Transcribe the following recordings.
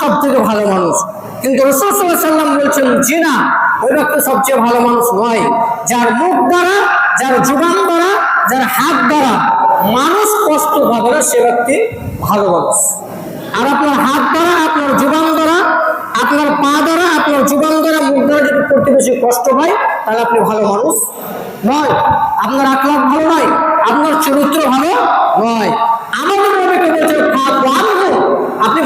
সব থেকে ভালো মানুষ। কিন্তু রসুল সাল্লাম বলছেন জি না ওই ব্যক্তি সবচেয়ে ভালো মানুষ নয়। যার মুখ দ্বারা, যার জুবান দ্বারা, যার হাত দ্বারা মানুষ কষ্ট পাবে না সে ব্যক্তি ভালো মানুষ। আর আপনার হাত দ্বারা, আপনার জুবান দ্বারা, আপনার পা দ্বারা, আপনার জুবান দ্বারা মুখ দ্বারা যদি প্রতিবেশী কষ্ট পায়, তাহলে আপনি ভালো মানুষ নয়। আপনার আকলাপ ভালো নয়, আপনার চরিত্র ভালো নয়। আমাদের নবীকে বলছে আপনি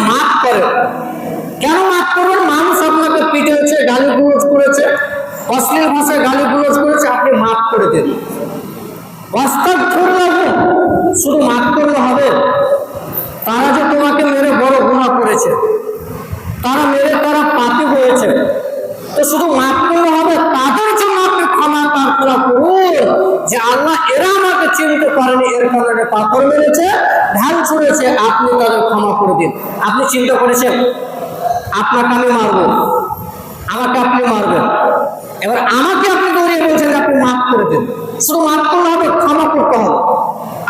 কেন মানুষ আপনাকে পিটেছে গালি গুলোজ করেছে, অশ্লীল ভাষায় গালি গুলোজ করেছে, আপনি করে দিন। শুধু করলে হবে। তারা যে তোমাকে মেরে বড় গুণা করেছে, তারা মেরে তারা পাপি হয়েছে। তো শুধু মাফ করলে হবে, তাদের জন্য আপনি ক্ষমা প্রার্থনা করুন যে আল্লাহ এরা চিনতে পারেনি, এর কারণে পাথর মেরেছে, ঢাল ছুঁড়েছে, আপনি তাদের ক্ষমা করে দিন। আপনি চিন্তা করেছেন, আপনাকে আমি মারবো? আমাকে আপনি মারবেন? এবার আমাকে আপনি দৌড়িয়ে বলছেন আপনি মাফ করে দিন। শুধু মাফ করলে হবে, ক্ষমা করতে হবে।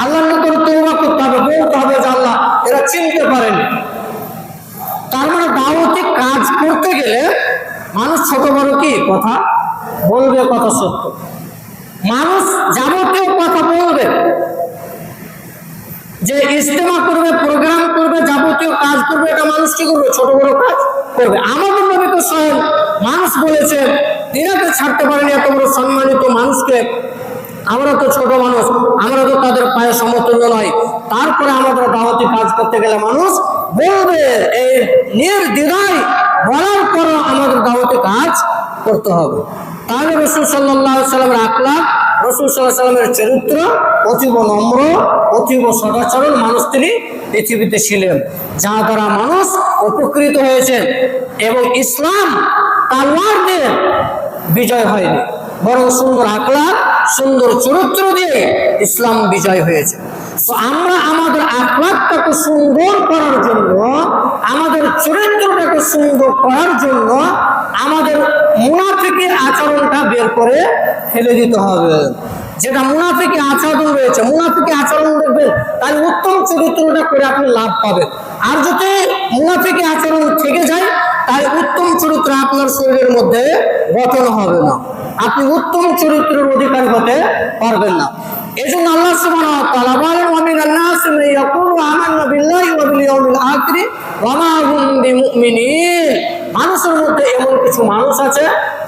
আল্লাহর নতুন তৌবা করতে হবে, বলতে হবে যে আল্লাহ, এরা চিনতে পারেনি। তার মানে দাওয়াতি কাজ করতে গেলে মানুষ ছোট বড় কি কথা বলবে, কথা সত্য। মানুষ যাবতীয় কথা বলবে। যে ইস্তেমা করবে প্রোগ্রাম করবে, যাবতীয় কাজ করবে, এটা মানুষ কি করবে? ছোট বড় কাজ করবে। আমাদের নবী তো স্বয়ং মানুষ বলেছে তিনাকে ছাড়তে পারেনি এত বড় সম্মানিত মানুষকে। আমরা তো ছোট মানুষ, আমরা তো তাদের পায়ে সমতুল্য নয়। তারপরে আমাদের দাওয়াতি কাজ করতে গেলে মানুষ বলবে, এই নির্দ্বিধায় বলার পরও আমাদের দাওয়াতি কাজ করতে হবে। তাহলে রসুল সাল্লাহ সাল্লামের আকলাক রসুল সাল্লাহ সাল্লামের চরিত্র, অতীব নম্র, অতীব সদাচরণ মানুষ তিনি পৃথিবীতে ছিলেন যা দ্বারা মানুষ উপকৃত হয়েছে এবং ইসলাম তালোয়ার দিয়ে বিজয় হয়নি। বরং সুন্দর আকলাক সুন্দর চরিত্র দিয়ে ইসলাম বিজয় হয়েছে। আমরা আমাদের আকলাকটাকে সুন্দর করার জন্য, আমাদের চরিত্রটাকে সুন্দর করার জন্য আমাদের মুনাফিকের আচরণটা বের করে ফেলে দিতে হবে। যেটা মুনাফিকে আচরণ রয়েছে মুনাফিকে আচরণ দেখবেন তাই উত্তম চরিত্রটা করে আপনি লাভ পাবেন। আর যদি মুনাফিকে আচরণ থেকে যায় তাই উত্তম চরিত্র আপনার শরীরের মধ্যে গঠন হবে না। আপনি উত্তম চরিত্রের অধিকার হতে পারবেন না। এই জন্য আল্লাহ সুবহানাহু ওয়া তাআলা বলেন ওয়া মিনান নাসি মান ইয়াকুলু আমান্না বিল্লাহি ওয়া বিল ইয়াউমিল আখির ওয়া মা হুম বিমুমিনিন মানুষের মধ্যে এমন কিছু মানুষ আছে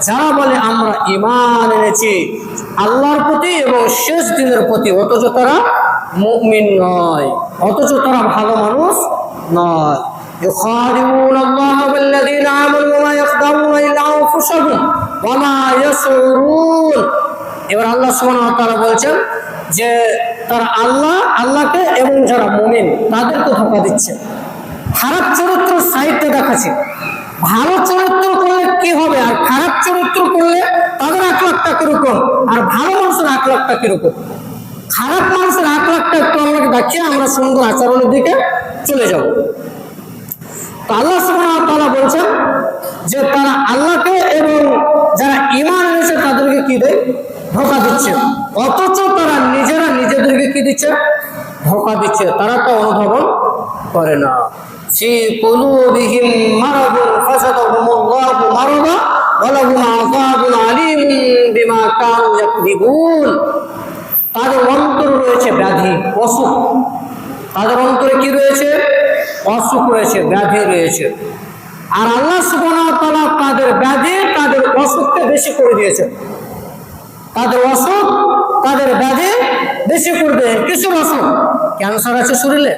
যারা বলে আমরা ঈমান এনেছি আল্লাহর প্রতি এবং শেষ দিনের প্রতি অথচ তারা মুমিন নয় অথচ তারা ভালো মানুষ নয় يخادعون الله والذين آمنوا وما يخدعون إلا أنفسهم وما يشعرون এবার আল্লাহ সুবহানাহু ওয়া তাআলা বলছেন যে তারা আল্লাহ, আল্লাহকে এবং যারা মুমিন, তাদেরকে ধোকা দিচ্ছে। খারাপ চরিত্র সাহিত্যে দেখাচ্ছে। ভালো চরিত্র করলে কি হবে? আর খারাপ চরিত্র করলে তাদের এক লাখটা কীরকম? আর ভালো মানুষের এক লাখটা কীরকম? খারাপ মানুষের এক লাখটা একটু আমাকে দেখিয়ে আমরা সুন্দর আচরণের দিকে চলে যাব। তো আল্লাহ তাআলা বলছেন যে তারা আল্লাহকে এবং যারা ঈমান এনেছে তাদেরকে কি দেয়? ধোকা দিচ্ছে। অথচ তারা নিজেরা নিজেদেরকে কি দিচ্ছে? ধোকা দিচ্ছে। তারা তো অনুধাবন করে না। ইয়াকদিবুন। তাদের অন্তর রয়েছে ব্যাধি, অসুখ। তাদের অন্তরে কি রয়েছে? অসুখ রয়েছে, ব্যাধি রয়েছে। আর আল্লাহ তাদের ব্যাধি, তাদের অসুখকে বেশি করে দিয়েছে। তাদের অসুখ তাদের ব্যাধি বেশি করে দিয়ে কিসের ক্যান্সার আছে শরীরে।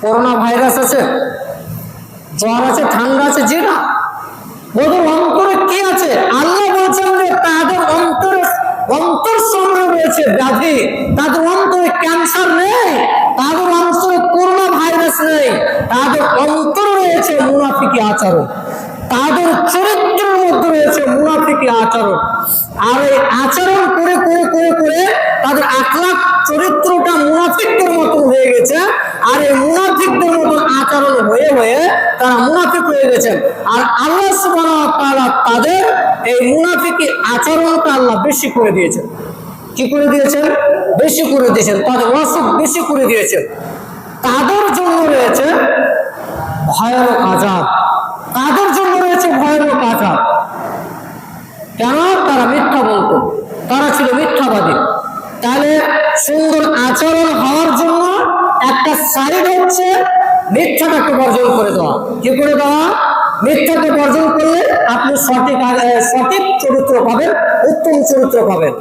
করোনা ভাইরাস আছে। জ্বর আছে, ঠান্ডা আছে যে না ওদের অন্তরে কি আছে? আল্লাহ বলছেন যে তাদের অন্তরে অন্তর সংগ্রহ রয়েছে, ব্যাধি। তাদের অন্তরে ক্যান্সার নেই। তাদের অন্তরে করোনা ভাইরাস নেই। তাদের অন্তর রয়েছে মুনাফিকি আচরণ। তাদের চরিত্রের মধ্যে রয়েছে মুনাফিকি আচরণ। আর এই আচরণ করে করে করে করে তাদের আখলাখ চরিত্রটা মুনাফিকদের মতন হয়ে গেছে। আর এই মুনাফিকদের মতন আচরণ হয়ে হয়ে তারা মুনাফিক হয়ে গেছেন। আর আল্লাহ ওয়া তাদের এই মুনাফিকি আচরণটা আল্লাহ বেশি করে দিয়েছেন। কি করে দিয়েছেন? বেশি করে দিয়েছেন। তাদের অসুখ বেশি করে দিয়েছেন। তাদের জন্য রয়েছে ভয়ানক আজাব কাদের জন্য রয়েছে ভয়ানক আজাব কেন তারা মিথ্যা বলতো তারা ছিল মিথ্যাবাদী তাহলে সুন্দর আচরণ হওয়ার জন্য একটা সাইড হচ্ছে মিথ্যাটাকে বর্জন করে দেওয়া কি করে দেওয়া মিথ্যাকে বর্জন করলে আপনি সঠিক সঠিক চরিত্র পাবেন, উত্তম চরিত্র পাবেন।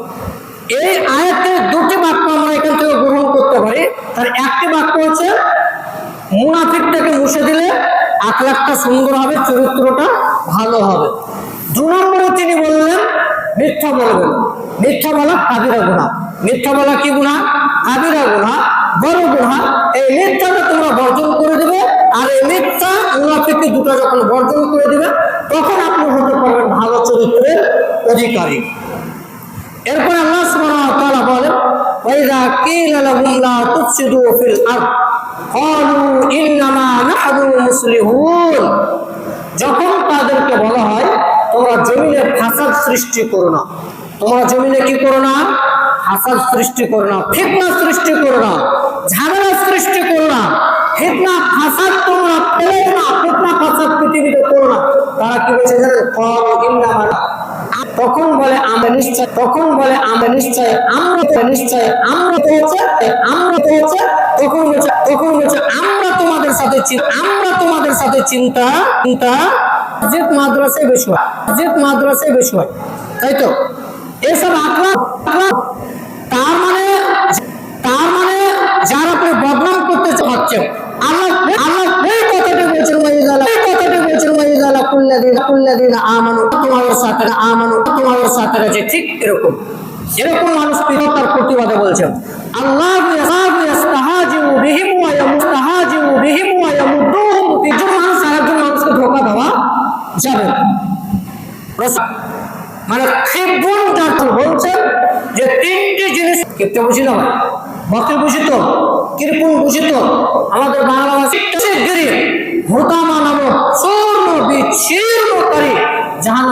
এই আয়াতের দুটি বাক্য আমরা এখান থেকে গ্রহণ করতে পারি। তার একটি বাক্য হচ্ছে মুনাফিকটাকে মুছে দিলে আখলাখটা সুন্দর হবে, চরিত্রটা ভালো হবে। দু নম্বরে তিনি বললেন, মিথ্যা বলবেন। মিথ্যা বলা কাবিরা গুণা মিথ্যা বলা কি গুণা আবিরা গুণা বড় গুণা এই মিথ্যাটা তোমরা বর্জন করে দেবে, আর এই মিথ্যা মুনাফিককে দুটো যখন বর্জন করে দেবে, তখন আপনি হতে পারবেন ভালো চরিত্রের অধিকারী। এরপর আল্লাহ সুবহানাহু ওয়া তাআলা বলেন ওয়াইদা কিলা লাহুম লা তুফসিদু ফিল আরদ, ক্বালু ইন্নামা নাহনু মুসলিহুন। যখন তাদেরকে বলা হয়, তোমরা জমিনে ফাসাদ সৃষ্টি করো না। তোমরা জমিনে কি করো না? ফাসাদ সৃষ্টি করো না, ফিতনা সৃষ্টি করো না, ঝামেলা সৃষ্টি করো না, ফিতনা ফাসাদ তোমরা ফেলে না, ফিতনা ফাসাদ পৃথিবীতে করো না। তারা কি বলছে তখন বলে, আমরা নিশ্চয় তখন বলে, আমরা নিশ্চয়, আমরা তো নিশ্চয়, আমরা তো হচ্ছে আমরা তো হচ্ছে তখন বলছে তখন বলছে, আমরা তোমাদের সাথে আমরা তোমাদের সাথে চিন্তা চিন্তা মসজিদ মাদ্রাসায় বেশি হয়। মাদ্রাসায় বেশি হয়। তাই তো? এসব আকলা তোমাদের সাথে তোমাদের সাথে যে ঠিক এরকম। এরকম মানুষ প্রতিবাদে বলছেন, আল্লাহ বিহিম ওয়া বিহিম ওয়া মানুষকে ধোকা দেওয়া যাবে মানে বলছেন যে তিনটি জিনিস কেটে বুঝি না বকরি বুঝি তো কিরকুন বুঝি তো আমাদের বাংলা ভাষা হোতামা নামক চূর্ণ বিচ্ছিন্নকারী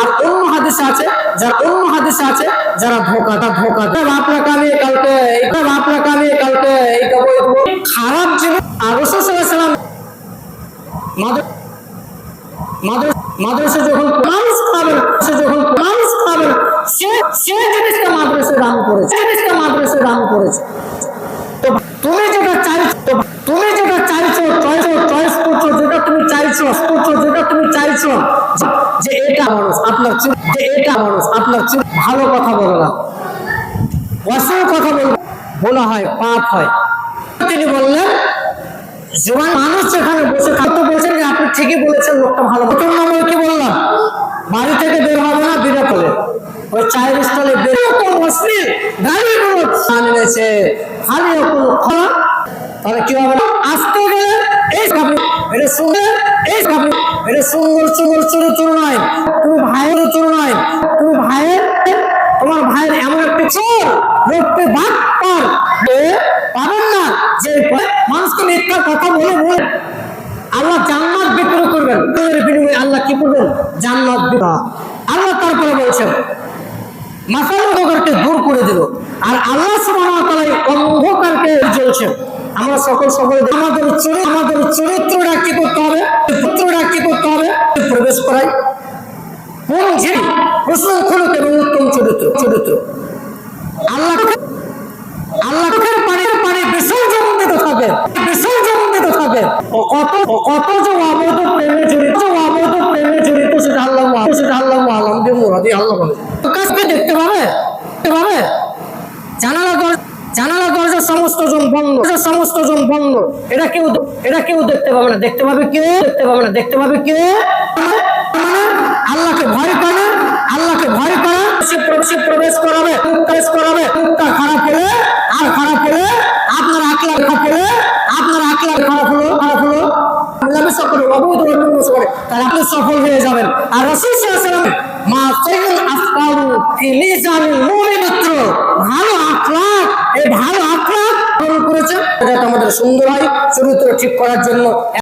আর অন্য হাদিসে আছে, যারা অন্য হাদিসে আছে, যারা ধোকাটা ধোকা। দেয় আপনাকে আমি কালকে এইটা আপনাকে কালকে খারাপ জিনিস আর রসুল সাল্লাল্লাহু আলাইহি সাল্লাম মাদ্রাসা যখন করেছে। তো তুমি যেটা চাইছো তুমি যেটা চাইছো চয়েস চয়েস করছ, যেটা তুমি চাইছো, করছ, যেটা তুমি চাইছো, যে এটা মানুষ আপনার চুপ যে এটা মানুষ আপনার চুপ ভালো কথা বলো না। অসল কথা বলব। বলা হয়, পাপ হয়। তিনি বললেন জোয়ান মানুষ যেখানে বসে থাকতে বলছেন যে আপনি ঠিকই বলেছেন, লোকটা ভালো। প্রথম নম্বর কি বললাম? বাড়ি থেকে বের হবে না বিরত হবে ওই চায়ের স্থলে বেরোতো অশ্লীল গাড়িগুলো আনলেছে খালি খরা তাহলে কি হবে আসতে গেলে এই এই তুমি ভাইয়ের তুমি ভাইয়ের, তোমার ভাইয়ের এমন একটা চোর পার না। যে মানুষকে মিথ্যা কথা বলে বলে আল্লাহ জান্নাত বিক্রি করবেন। বিনিময়ে আল্লাহ কি করবেন জান্নাত দিবা আল্লাহ তারপরে বলছেন মাসাল অন্ধকারকে দূর করে দিল। আর আল্লাহ এই অন্ধকারকে জ্বলছে আমরা সকল সকলে আমাদের আমাদের চরিত্রটা কি করতে হবে? চরিত্রটা কি করতে হবে? প্রবেশ করাই। কোন যে প্রশংসক এবং উত্তম চরিত্র চরিত্র। আল্লাহ আল্লাহের পানির পানি বিসর্জন দিতে থাকে বিসর্জন দিতে থাকে ও কত কত যে অবৈধ প্রেমে জড়িত অবৈধ প্রেমে জড়িত, সেটা আল্লাহ সেটা আল্লাহ আলম দিয়ে মুরাদি আল্লাহ দেখতে পাবে সমস্ত জন দরজা সমস্ত জন বন্ধ। এটা কেউ এটা কেউ দেখতে পাবে না। দেখতে পাবে কে? দেখতে পাবে না। দেখতে পাবে কে? আল্লাহকে ভয় করে, আল্লাহকে ভয় সে প্রবেশে করাবে করাবে। খারাপ আর খারাপ আপনার আপনার খারাপ মিলামেশা করে আপনি হয়ে যাবেন। আর মা মুমিন মাত্র ভালো যাতে আমাদের সুন্দর হয় চরিত্র ঠিক করার জন্য